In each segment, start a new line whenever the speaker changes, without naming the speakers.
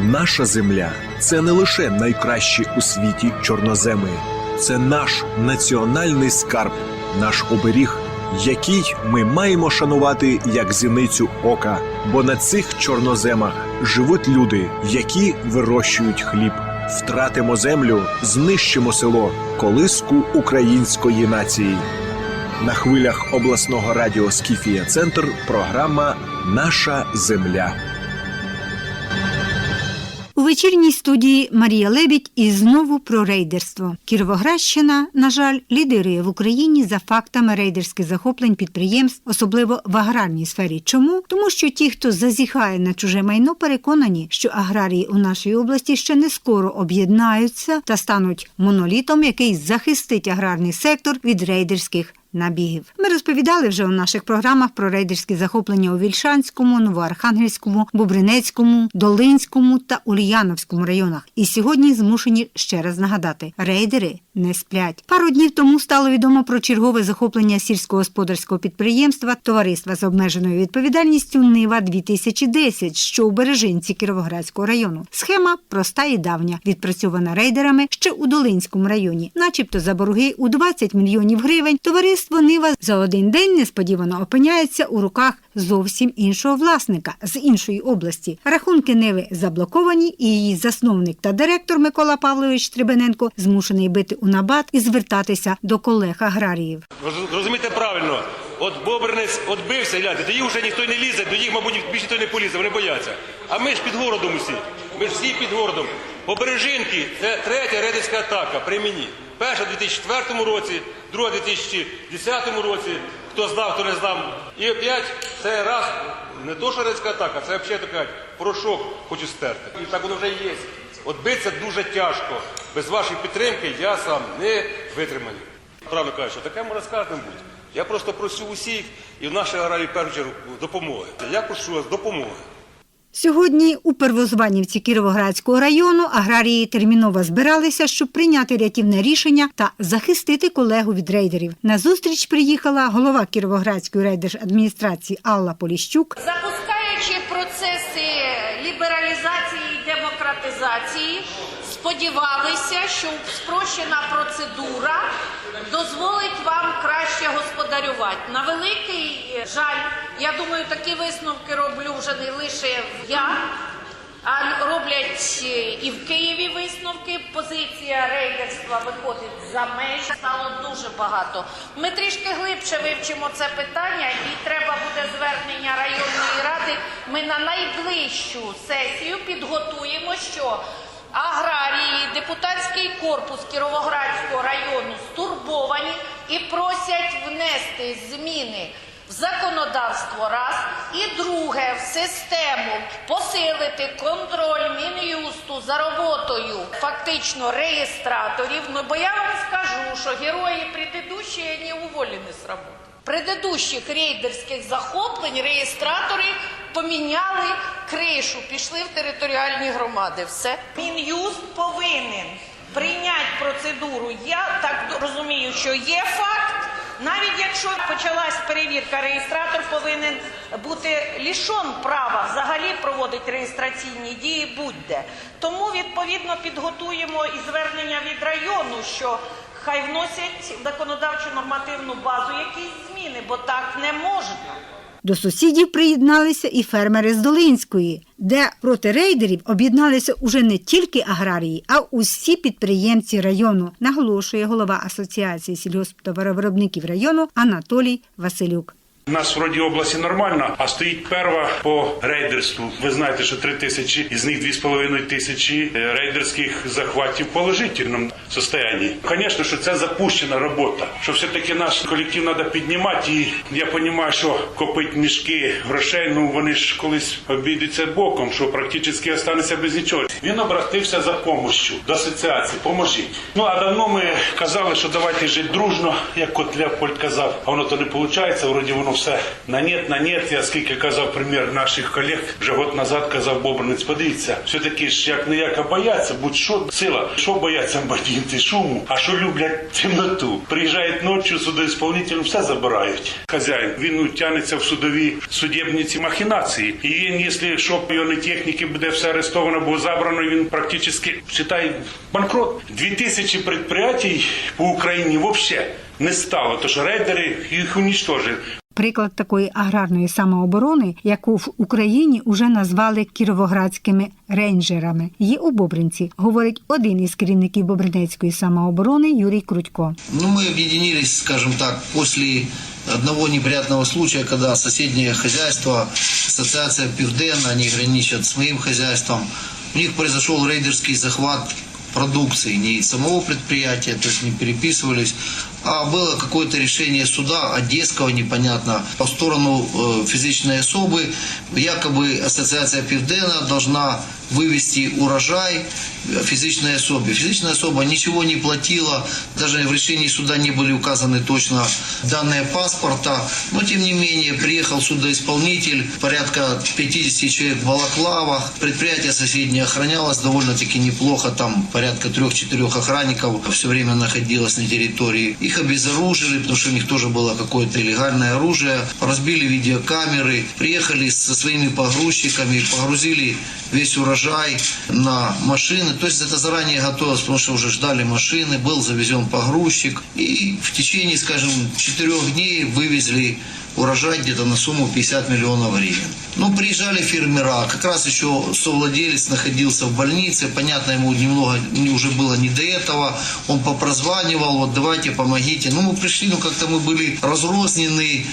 Наша земля це не лише найкращі у світі чорноземи, це наш національний скарб, наш оберіг, який ми маємо шанувати як зіницю ока. Бо на цих чорноземах живуть люди, які вирощують хліб. Втратимо землю, знищимо село, колиску української нації. На хвилях обласного радіо Скіфія Центр програма Наша земля.
Вечірній студії Марія Лебідь і знову про рейдерство. Кіровоградщина, на жаль, лідирує в Україні за фактами рейдерських захоплень підприємств, особливо в аграрній сфері. Чому? Тому що ті, хто зазіхає на чуже майно, переконані, що аграрії у нашій області ще не скоро об'єднаються та стануть монолітом, який захистить аграрний сектор від рейдерських набігів. Ми розповідали вже у наших програмах про рейдерські захоплення у Вільшанському, Новоархангельському, Бобринецькому, Долинському та Ульяновському районах. І сьогодні змушені ще раз нагадати: рейдери не сплять. Пару днів тому стало відомо про чергове захоплення сільськогосподарського підприємства Товариства з обмеженою відповідальністю Нива 2010 що у Бережинці Кіровоградського району. Схема проста і давня, відпрацьована рейдерами ще у Долинському районі, начебто за борги у 20 мільйонів гривень. Товариство Нива за один день несподівано опиняється у руках зовсім іншого власника з іншої області. Рахунки Ниви заблоковані, і її засновник та директор Микола Павлович Трибененко змушений бити у набат і звертатися до колег аграріїв.
Ви Зрозумійте правильно, от Бобринець відбився, гляньте, до їх вже ніхто не лізе, до їх, мабуть, більше ніхто не полізе, вони бояться. А ми ж під городом усі. Ми ж всі під городом. Побережинки це третя рейдерська атака при мені. Перша в 2004 році, друга в 2010 році. Хто знав, хто не знав. І опять це раз, не то що рейдерська атака, це взагалі така порошок хочу стерти. І так воно вже є. От битися дуже тяжко. Без вашої підтримки я сам не витримаю. Правильно кажуть, що таке може кожним бути. Я просто прошу усіх і в нашій аграрії першу чергу допомоги. Я прошу вас допомоги.
Сьогодні у Первозванівці Кіровоградського району аграрії терміново збиралися, щоб прийняти рятівне рішення та захистити колегу від рейдерів. На зустріч приїхала голова Кіровоградської райдержадміністрації Алла Поліщук,
Запускаючи процеси лібералізації і демократизації, сподівалися, що спрощена процедура дозволить вам краще господарювати. На великий жаль, я думаю, такі висновки роблю вже не лише я. А роблять е, і в Києві висновки. Позиція рейдерства виходить за межі. Стало дуже багато. Ми трішки глибше вивчимо це питання, і треба буде звернення районної ради. Ми на найближчу сесію підготуємо, що аграрії, депутатський корпус Кіровоградського району стурбовані і просять внести зміни в законодавство раз і друге в систему посилити контроль мін'юсту за роботою фактично реєстраторів. Ну бо я вам скажу, що герої предыдущі не уволены з роботи. Предыдущих рейдерських захоплень реєстратори поміняли кришу, пішли в територіальні громади. Все
Мін'юст повинен прийняти процедуру. Я так розумію, що є факт. Навіть якщо почалась перевірка, реєстратор повинен бути лішон права взагалі проводити реєстраційні дії будь-де. Тому відповідно підготуємо і звернення від району, що хай вносять в законодавчу нормативну базу якісь зміни, бо так не можна.
До сусідів приєдналися і фермери з Долинської, де проти рейдерів об'єдналися уже не тільки аграрії, а усі підприємці району, наголошує голова Асоціації сільгосптоваровиробників району Анатолій Василюк.
У нас вроді області нормально, а стоїть перва по рейдерству. Ви знаєте, що три тисячі, із них дві з половиною тисячі е, рейдерських захватів в положительному стані. Звісно, що це запущена робота. Що все-таки наш колектив треба піднімати. І я розумію, що копить мішки грошей, ну вони ж колись обійдуться боком, що практично останеться без нічого. Він обратився за допомогою до асоціації. Поможіть. Ну а давно ми казали, що давайте жити дружно, як от Леопольд казав. А воно то не виходить, вроді воно все на нет, на нет. Я скільки казав примір наших колег, вже год назад казав Бобринець, подивіться, все-таки ж як не як, бояться, будь-що сила. Що бояться бандити, шуму, а що люблять темноту. Приїжджають ночі, судоісполнитель все забирають. Хазяїн, він тягнеться в судові судебні ці махінації. І він, якщо його не техніки буде все арестовано, бо забрано, він практично, вважай, банкрот. Дві тисячі предприятий по Україні взагалі не стало, тож рейдери їх унічтожили
Приклад такої аграрної самооборони, яку в Україні уже назвали кіровоградськими рейнджерами, є у Бобринці, говорить один із керівників Бобринецької самооборони Юрій Крутько.
Ну, мы объединились, скажем так, после одного неприятного случая, когда соседнее хозяйство, ассоциация Пивден, они граничат с моим хозяйством, у них произошел рейдерский захват продукции, не самого предприятия, то есть не переписывались, а было какое-то решение суда, одесского, непонятно, в сторону э, физической особы. Якобы ассоциация Пивдена должна вывести урожай физической особе. Физическая особа ничего не платила, даже в решении суда не были указаны точно данные паспорта, но тем не менее приехал судоисполнитель, порядка 50 человек в балаклавах, предприятие соседнее охранялось довольно-таки неплохо, там порядка трех-четырех охранников все время находилось на территории. Их обезоружили, потому что у них тоже было какое-то илlegальное оружие, разбили видеокамеры, приехали со своими погрузчиками, погрузили весь урожай на машины. То есть это заранее готовилось, потому что уже ждали машины, был завезен погрузчик. И в течение, скажем, четырех дней вывезли урожай где-то на сумму 50 миллионов гривен. Ну, приезжали фермера, как раз еще совладелец находился в больнице, понятно, ему немного не- уже было не до этого, он попрозванивал, вот давайте, помогите. Ну, мы пришли, ну, как-то мы были разрознены,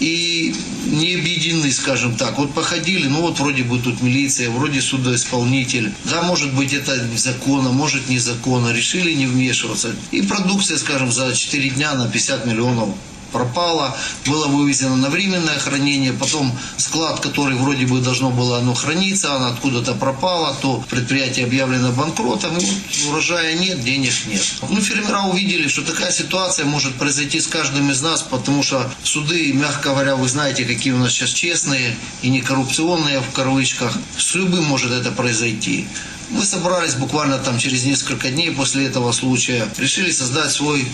и не объединены, скажем так. Вот походили, ну вот вроде бы тут милиция, вроде судоисполнитель. Да, может быть это законно, может незаконно. Решили не вмешиваться. И продукция, скажем, за 4 дня на 50 миллионов пропала, было вывезено на временное хранение, потом склад, который вроде бы должно было оно храниться, оно откуда-то пропало, то предприятие объявлено банкротом, и вот урожая нет, денег нет. Ну, фермера увидели, что такая ситуация может произойти с каждым из нас, потому что суды, мягко говоря, вы знаете, какие у нас сейчас честные и не коррупционные в кавычках, с любым может это произойти. Мы собрались буквально там через несколько дней после этого случая, решили создать свой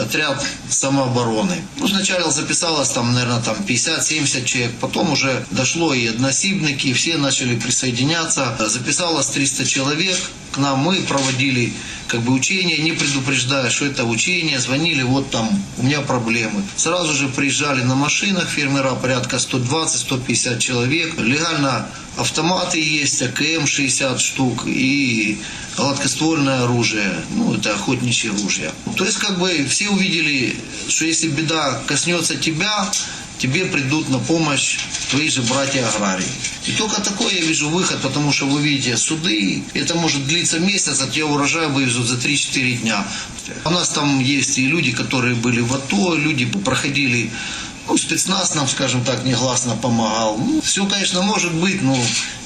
отряд самообороны. Ну, сначала записалось там, наверное, там 50-70 человек, потом уже дошло и односибники, и все начали присоединяться. Записалось 300 человек, к нам мы проводили как бы учения, не предупреждая, что это учение, звонили, вот там у меня проблемы. Сразу же приезжали на машинах фермера, порядка 120-150 человек. Легально автоматы есть, АКМ 60 штук и гладкоствольное оружие, ну это охотничье ружья. То есть как бы все увидели, что если беда коснется тебя, тебе придут на помощь твои же братья-аграрии. И только такой я вижу выход, потому что вы видите, суды, это может длиться месяц, а тебе урожай вывезут за 3-4 дня. У нас там есть и люди, которые были в АТО, люди проходили ну, спецназ нам, скажем так, негласно помогал. Ну, все, конечно, может быть, но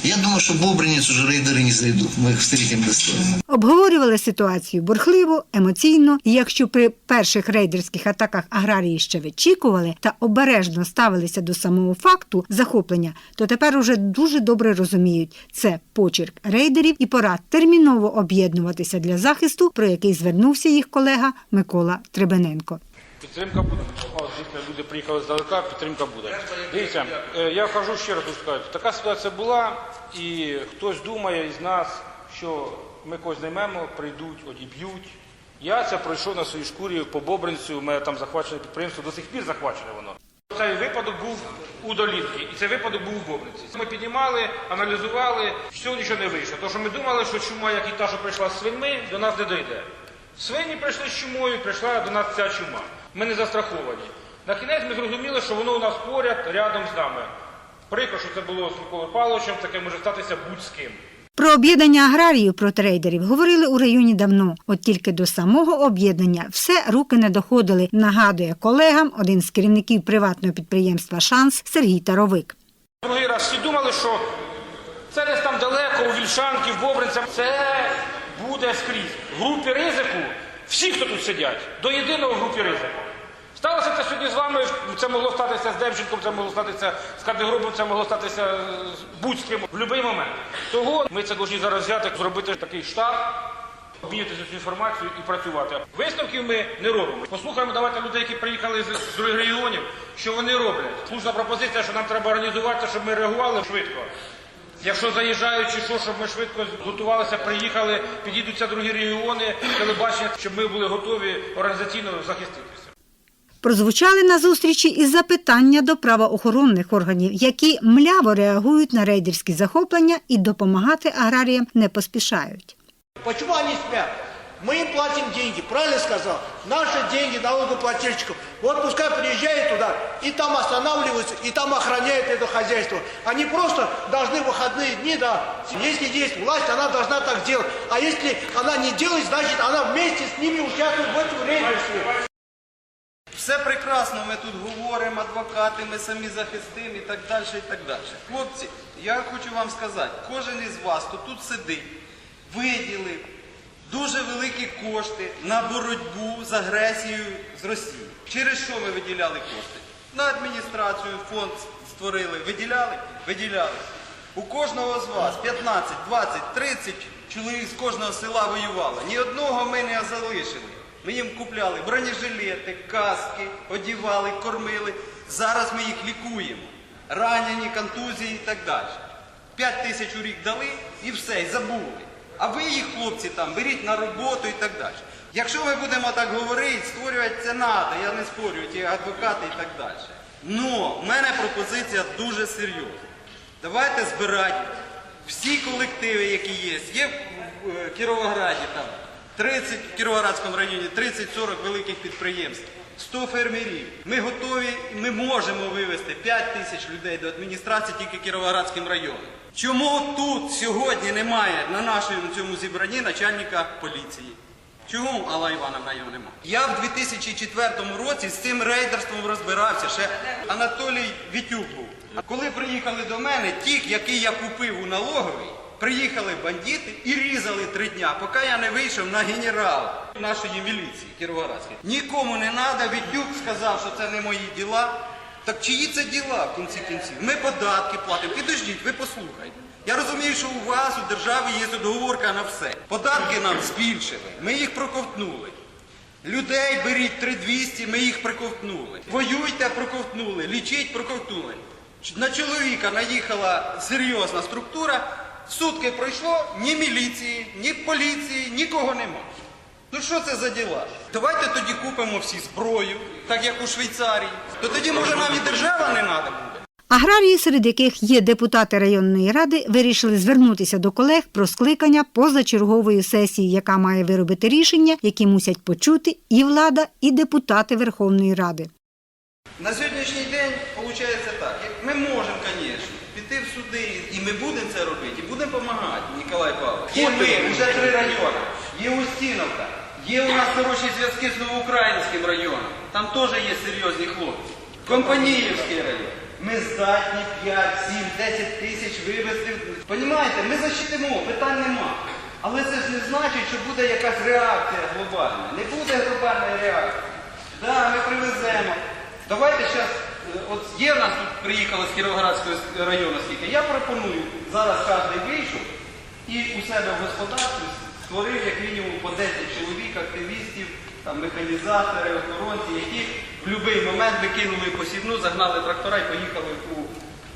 я думаю, что Бобринец уже рейдеры не зайдут. Мы их встретим достойно.
Обговорювали ситуацію бурхливо, емоційно, і якщо при перших рейдерських атаках аграрії ще вичікували та обережно ставилися до самого факту захоплення, то тепер уже дуже добре розуміють це почерк рейдерів і пора терміново об'єднуватися для захисту, про який звернувся їх колега Микола Требененко.
Підтримка буде. О, Дійсно, люди приїхали здалека, підтримка буде. Дивіться, е, я кажу ще раз сказати, така ситуація була, і хтось думає із нас, що ми когось знаймемо, прийдуть, одіб'ють. Я це пройшов на своїй шкурі по Бобринцю, у мене там захвачене підприємство, до сих пір захвачене воно. Цей випадок був у Долівці, і цей випадок був у Бобринці. Ми піднімали, аналізували, всього нічого не вийшло. Тому що ми думали, що чума, як і та, що прийшла з свиньми, до нас не дойде. Свині прийшли з чумою, прийшла до нас ця чума. Ми не застраховані. На кінець ми зрозуміли, що воно у нас поряд, рядом з нами. Прикро, що це було з Миколою Павловичем, таке може статися будь-з ким.
Про об'єднання аграріїв проти рейдерів говорили у районі давно, от тільки до самого об'єднання все руки не доходили, нагадує колегам один з керівників приватного підприємства Шанс Сергій Таровик.
Другий раз всі думали, що це десь там далеко, у Вільшанки, в. Це буде скрізь. В групі ризику, всі, хто тут сидять, до єдиного в групі ризику. Сталося це сьогодні з вами, це могло статися з Демченком, це могло статися з Кардегробом, це могло статися з будь-ким в будь-який момент. Того ми це повинні зараз взяти, зробити такий штаб, обмінюватися цю інформацію і працювати. Висновків ми не робимо. Послухаємо, давайте людей, які приїхали з, других регіонів, що вони роблять. Слушна пропозиція, що нам треба організувати, щоб ми реагували швидко. Якщо заїжджають чи що, щоб ми швидко готувалися, приїхали, підійдуться другі регіони, телебачення, щоб ми були готові організаційно захиститися.
Прозвучали на зустрічі і запитання до правоохоронних органів, які мляво реагують на рейдерські захоплення і допомагати аграріям не поспішають.
Почувані они спят? Мы им платим деньги, правильно сказал? Наши деньги налогоплательщиков. Вот пускай приезжают туда и там останавливаются, и там охраняют это хозяйство. Они просто должны в выходные дни, да, если есть власть, она должна так делать. А если она не делает, значит она вместе с ними участвует в этом рейдерстве.
Все прекрасно, ми тут говоримо, адвокати, ми самі захистимо і так далі, і так далі. Хлопці, я хочу вам сказати, кожен із вас, хто тут сидить, виділив дуже великі кошти на боротьбу з агресією з Росії. Через що ми виділяли кошти? На адміністрацію, фонд створили, виділяли? Виділяли. У кожного з вас 15, 20, 30 чоловік з кожного села воювало. Ні одного ми не залишили. Ми їм купляли бронежилети, каски, одівали, кормили. Зараз ми їх лікуємо. Ранені, контузії і так далі. 5 тисяч у рік дали і все, і забули. А ви їх, хлопці, там беріть на роботу і так далі. Якщо ми будемо так говорити, створювати це треба, я не спорю, ті адвокати і так далі. Но в мене пропозиція дуже серйозна. Давайте збирати всі колективи, які є. Є в е, Кіровограді там 30, в Кіровоградському районі 30-40 великих підприємств, 100 фермерів. Ми готові, ми можемо вивезти 5 тисяч людей до адміністрації тільки Кіровоградським районом. Чому тут сьогодні немає на нашому цьому зібранні начальника поліції? Чому Алла Івановна його немає? Я в 2004 році з цим рейдерством розбирався. Ще Анатолій Вітюк був. Коли приїхали до мене, ті, який я купив у налоговій, приїхали бандити і різали три дня, поки я не вийшов на генерал нашої міліції Кіровоградської. Нікому не треба, Вітюк сказав, що це не мої діла. Так чиї це діла в кінці кінців? Ми податки платимо. Підождіть, ви послухайте. Я розумію, що у вас у державі є договорка на все. Податки нам збільшили, ми їх проковтнули. Людей беріть 3200, ми їх проковтнули. Воюйте, проковтнули, лічіть, проковтнули. На чоловіка наїхала серйозна структура, сутки пройшло, ні міліції, ні поліції, нікого нема. Ну що це за діла? Давайте тоді купимо всі зброю, так як у Швейцарії. То тоді, може, нам і держава не треба буде.
Аграрії, серед яких є депутати районної ради, вирішили звернутися до колег про скликання позачергової сесії, яка має виробити рішення, які мусять почути і влада, і депутати Верховної Ради.
На сьогоднішній день виходить так. Ми можемо, звісно, піти в суди, і ми будемо це робити, допомагати, Ніколай Павлович. Є ми, вже три райони. Є Устіновка, є у нас хороші зв'язки з Новоукраїнським районом. Там теж є серйозні хлопці. Компаніївський район. Ми здатні 5, 7, 10 тисяч вивезти. Понімаєте, ми защитимо, питань нема. Але це ж не значить, що буде якась реакція глобальна. Не буде глобальної реакції. Так, ми привеземо. Давайте зараз, от є в нас тут приїхали з Кіровоградського району скільки. Я пропоную, зараз кожен вийшов і у себе в господарстві створив як мінімум по 10 чоловік, активістів, там, механізатори, охоронці, які в будь-який момент викинули посівну, загнали трактора і поїхали у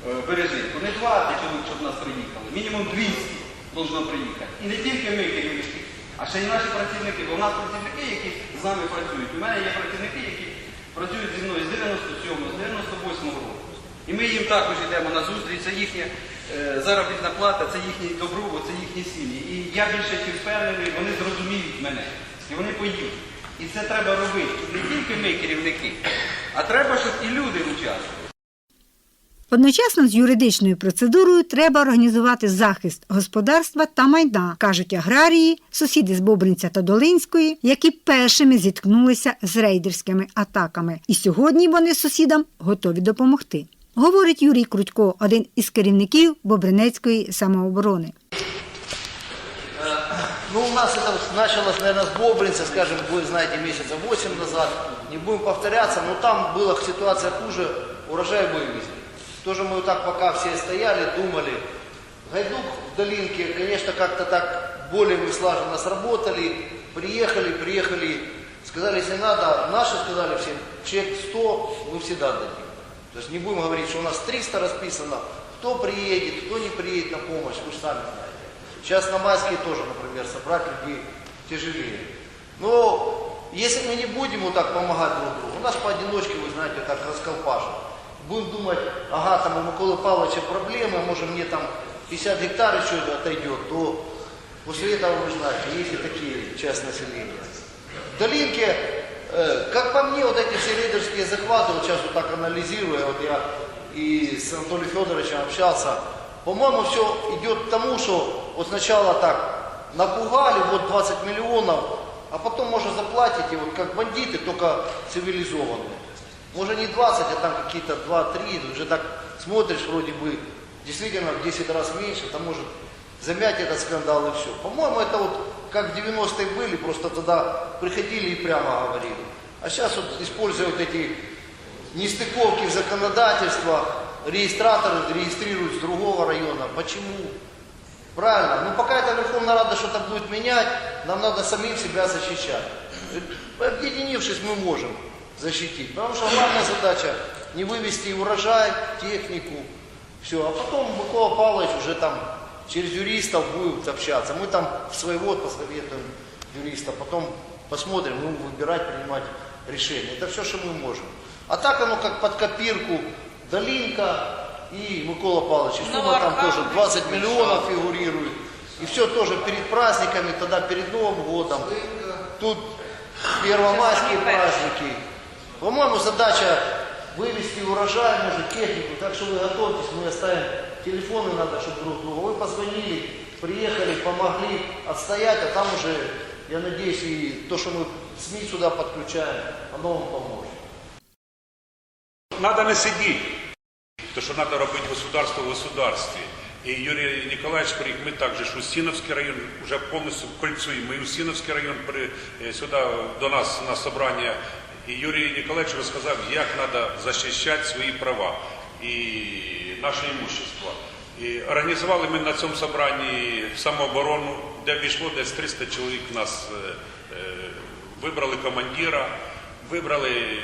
е, Бережинку. Не 20 чоловік, щоб нас приїхали, мінімум 200 должно приїхати. І не тільки ми, керівники, а ще й наші працівники. Бо в нас працівники, які з нами працюють. У мене є працівники, працюють зі мною з 97-го, з 98-го року. І ми їм також йдемо на зустріч, це їхня е, заробітна плата, це їхній добробут, це їхні сім'ї. І я більше чим впевнений, вони зрозуміють мене. І вони поїдуть. І це треба робити. Не тільки ми, керівники, а треба, щоб і люди участвували.
Одночасно з юридичною процедурою треба організувати захист господарства та майна, кажуть аграрії, сусіди з Бобринця та Долинської, які першими зіткнулися з рейдерськими атаками. І сьогодні вони сусідам готові допомогти. Говорить Юрій Крутько, один із керівників Бобринецької самооборони.
Ну, у нас это вот началось, наверное, с Бобринца, скажем, вы знаете, месяца 8 назад. Не будем повторяться, но там была ситуация хуже, урожай вывезли. Тоже мы вот так пока все стояли, думали. Гайдук в долинке, конечно, как-то так более мы слаженно сработали. Приехали, приехали, сказали, если надо, наши сказали всем, человек 100 мы всегда дадим. То есть не будем говорить, что у нас 300 расписано, кто приедет, кто не приедет на помощь, вы же сами знаете. Сейчас на майские тоже, например, собрать людей тяжелее. Но если мы не будем вот так помогать друг другу, у нас поодиночке, вы знаете, так расколпашем. Будем думать, ага, там у Миколы Павловича проблемы, может мне там 50 гектаров еще отойдет, то после этого, вы знаете, есть и такие часть населения. В э, как по мне, вот эти все рейдерские захваты, вот сейчас вот так анализируя, вот я и с Анатолием Федоровичем общался, по-моему, все идет к тому, что вот сначала так напугали, вот 20 миллионов, а потом, может, заплатите, вот как бандиты, только цивилизованные. Может, не 20, а там какие-то 2-3, уже так смотришь, вроде бы, действительно в 10 раз меньше, там может замять этот скандал и все. По-моему, это вот как в 90-е были, просто тогда приходили и прямо говорили. А сейчас вот используя вот эти нестыковки в законодательстве, регистраторы регистрируют с другого района. Почему? Правильно. Ну пока эта Верховная Рада что-то будет менять, нам надо самим себя защищать. Объединившись, мы можем защитить. Потому что главная задача не вывести урожай, технику, все. А потом Микола Павлович уже там через юристов будет общаться. Мы там своего посоветуем юриста, потом посмотрим, ну, выбирать, принимать решения. Это все, что мы можем. А так оно как под копирку Долинка и Микола Павлович. И сумма там тоже 20 миллионов фигурирует. И все тоже перед праздниками, тогда перед Новым годом. Тут первомайские праздники. По-моему, задача вывести урожай, может, технику. Так что вы готовьтесь, мы оставим телефоны, надо, чтобы друг другу. Вы позвонили, приехали, помогли отстоять, а там уже, я надеюсь, и то, что мы СМИ сюда подключаем, оно вам поможет.
Надо не сидіти, то що треба робити государство в государстві. І Юрій Ніколаєвич приїх, ми також ж Устіновський район вже повністю кольцуємо. І Устіновський район при, е, сюди до нас на собрання. І Юрій Ніколаєвич розказав, як треба захищати свої права і наше імущество. І організували ми на цьому собранні самооборону, де війшло десь 300 чоловік нас е, е, вибрали командира, вибрали е,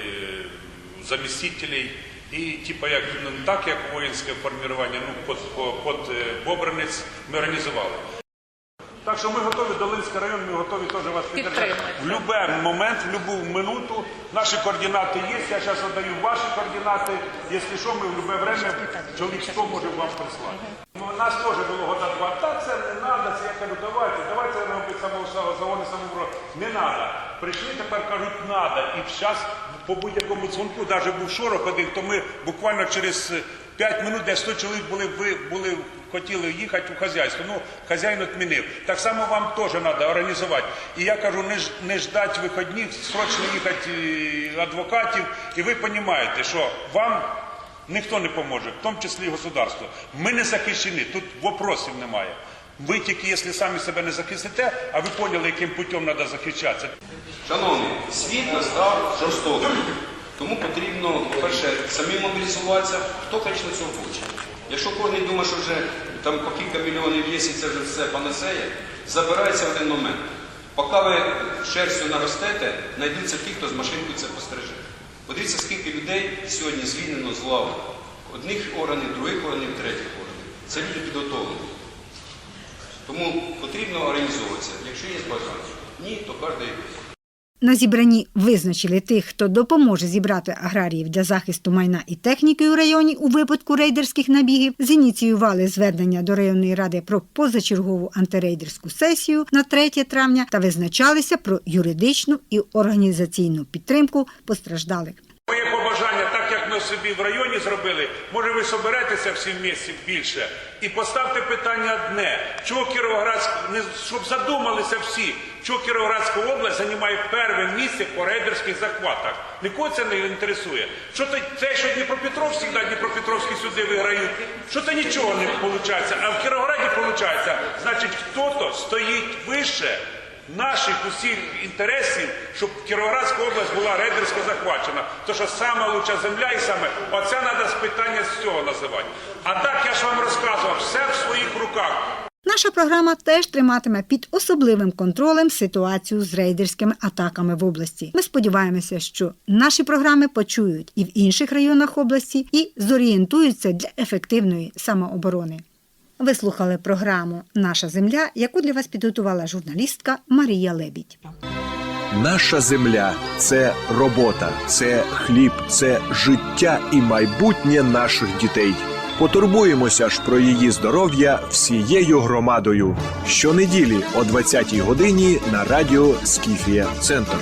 замістителей. І типа як ну, так, як воїнське формування, ну під, під Бобринець ми організували. Так що ми готові, Долинський район, ми готові теж вас підтримати. В будь-який момент, в будь-яку минуту. Наші координати є. Я зараз віддаю ваші координати. Якщо що, ми в будь-яке время чоловік 100 може вам прислати. Ну, у нас теж було года два. Та це не треба, це я кажу, давайте, давайте робити самозагони самобро. Не треба. Прийшли, тепер кажуть, треба. І зараз по будь-якому дзвонку, навіть був шорох один, то ми буквально через 5 минут, де 100 чоловік були, були хотіли їхати у хазяйство. Ну, хазяїн відмінив. Так само вам теж треба організувати. І я кажу, не, не ждати виходних, срочно їхати е, адвокатів. І ви розумієте, що вам ніхто не поможе, в тому числі і государство. Ми не захищені, тут вопросів немає. Ви тільки, якщо самі себе не захистите, а ви поняли, яким путем треба захищатися.
Шановні, світ настав жорстокий. Тому потрібно, по-перше, самі мобілізуватися, хто на цього хоче. Якщо кожен думає, що вже там по кілька мільйонів є, і це вже все панацея, забирається в один момент. Поки ви шерстю наростете, знайдуться ті, хто з машинкою це постриже. Подивіться, скільки людей сьогодні звільнено з лави. Одних органів, других органів, третіх органів. Це люди підготовлені. Тому потрібно організовуватися. Якщо є бажання. Ні, то кожен
На зібранні визначили тих, хто допоможе зібрати аграріїв для захисту майна і техніки у районі у випадку рейдерських набігів. Зініціювали звернення до районної ради про позачергову антирейдерську сесію на 3 травня та визначалися про юридичну і організаційну підтримку постраждалих.
Окремо собі в районі зробили. Може, ви соберетеся всі в місті більше і поставте питання одне: чого Кіровоградська щоб задумалися всі, чого Кіровоградська область займає перше місце по рейдерських захватах. Нікого це не інтересує. Що то це, що Дніпропетровськ завжди Дніпропетровські суди виграють, що то нічого не виходить, а в Кіровограді виходить, значить, хто-то стоїть вище наших усіх інтересів, щоб Кіровоградська область була рейдерсько захвачена. То що саме лучша земля і саме оце треба питання з цього називати. А так я ж вам розказував, все в своїх руках.
Наша програма теж триматиме під особливим контролем ситуацію з рейдерськими атаками в області. Ми сподіваємося, що наші програми почують і в інших районах області і зорієнтуються для ефективної самооборони. Ви слухали програму Наша земля, яку для вас підготувала журналістка Марія Лебідь.
Наша земля це робота, це хліб, це життя і майбутнє наших дітей. Потурбуємося ж про її здоров'я всією громадою. Щонеділі о 20-й годині на радіо Скіфія Центр.